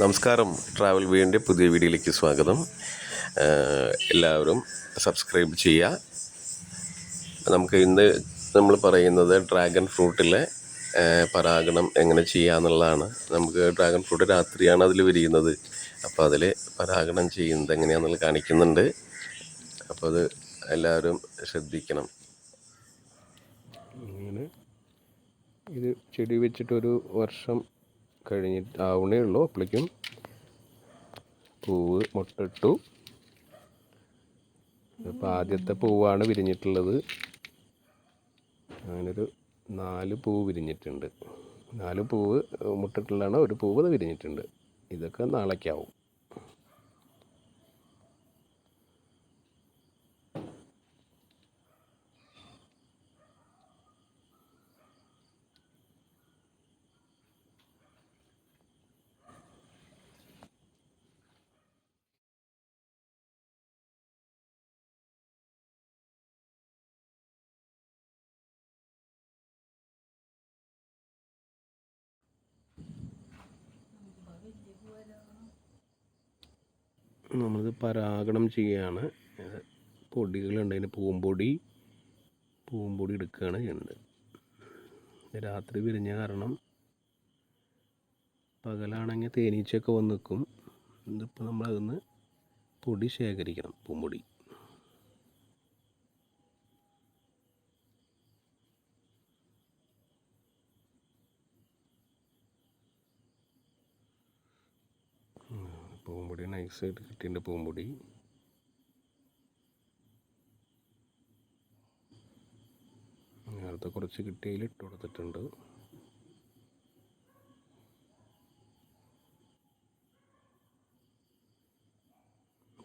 നമസ്കാരം. ട്രാവൽ വീടിന്റെ പുതിയ വീഡിയോയിലേക്ക് സ്വാഗതം. എല്ലാവരും സബ്സ്ക്രൈബ് ചെയ്യുക. നമുക്ക് ഇന്ന് നമ്മൾ പറയുന്നത് ഡ്രാഗൺ ഫ്രൂട്ടിലെ പരാഗണം എങ്ങനെ ചെയ്യുക എന്നുള്ളതാണ്. നമുക്ക് ഡ്രാഗൺ ഫ്രൂട്ട് രാത്രിയാണ് അതിൽ വിരിയുന്നത്. അപ്പോൾ അതിൽ പരാഗണം ചെയ്യുന്നത് എങ്ങനെയാണെന്നുള്ളത് കാണിക്കുന്നുണ്ട്. അപ്പോൾ അത് എല്ലാവരും ശ്രദ്ധിക്കണം. ഇങ്ങനെ ഇത് ചെടി വെച്ചിട്ടൊരു വർഷം കഴിഞ്ഞിട്ട് ആവണേ ഉള്ളൂ. അപ്പോഴേക്കും പൂവ് മുട്ടിട്ടു അപ്പോൾ ആദ്യത്തെ പൂവാണ് വിരിഞ്ഞിട്ടുള്ളത്. അങ്ങനൊരു നാല് പൂവ് വിരിഞ്ഞിട്ടുണ്ട്. നാല് പൂവ് മുട്ടിട്ടുള്ളതാണ്. ഒരു പൂവ് വിരിഞ്ഞിട്ടുണ്ട്. ഇതൊക്കെ നാളേക്കാവും. നമ്മളിത് പരാഗണം ചെയ്യുകയാണ്. പൊടികളുണ്ട് അതിന് പൂമ്പൊടി പൂമ്പൊടി എടുക്കുകയാണ് ചെയ്യുന്നത്. രാത്രി വിരിഞ്ഞ കാരണം പകലാണെങ്കിൽ തേനീച്ചയൊക്കെ വന്ന് നിൽക്കും. ഇതിപ്പോൾ നമ്മളതിന്ന് പൊടി ശേഖരിക്കണം പൂമ്പൊടി. പൂമ്പൊടി നൈസായിട്ട് കിട്ടിയിട്ടുണ്ട് പൂമ്പൊടി. നേരത്തെ കുറച്ച് കിട്ടിയതിൽ ഇട്ട് കൊടുത്തിട്ടുണ്ട്.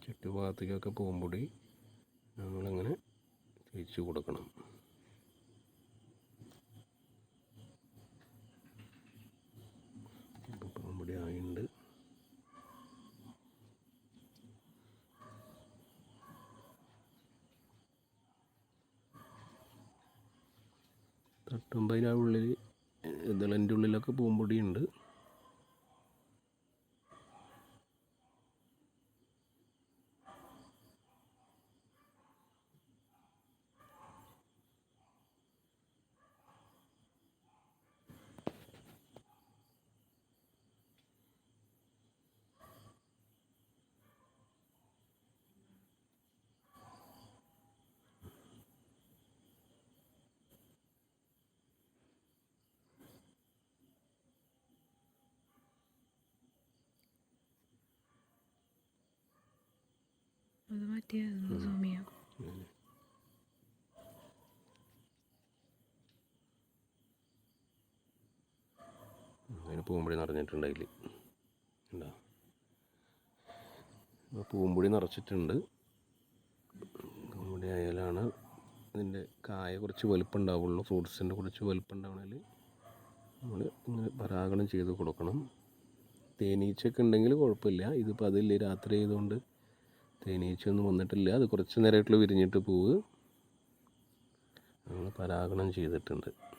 ചുറ്റുഭാഗത്തേക്കൊക്കെ പൂമ്പൊടി നമ്മളിങ്ങനെ തേച്ച് കൊടുക്കണം. തട്ടുമ്പോൾ അതിന്റെ ഉള്ളിൽ ഉള്ളിലൊക്കെ പൂമ്പൊടിയുണ്ട്. അത് മാറ്റിയ സോമിയ അങ്ങനെ പൂമ്പൊടി നിറഞ്ഞിട്ടുണ്ട് ഉണ്ടോ പൂമ്പൊടി നിറച്ചിട്ടുണ്ട്. പൂമ്പൊടി ആയാലാണ് ഇതിന്റെ കായ കുറച്ച് വലുപ്പം ഉണ്ടാവുള്ളൂ ഫ്രൂട്ട്സിന്റെ കുറച്ച് വലുപ്പം ഉണ്ടാവണമെങ്കിൽ നമ്മൾ ഇങ്ങനെ പരാഗണം ചെയ്ത് കൊടുക്കണം. തേനീച്ചയൊക്കെ ഉണ്ടെങ്കിൽ കുഴപ്പമില്ല. ഇതിപ്പോൾ അതില്ല രാത്രി ആയതുകൊണ്ട് തേനീച്ചയൊന്നും വന്നിട്ടില്ല. അത് കുറച്ച് നേരമായിട്ടുള്ള വിരിഞ്ഞിട്ട് പൂവ്. നമ്മൾ പരാഗണം ചെയ്തിട്ടുണ്ട്.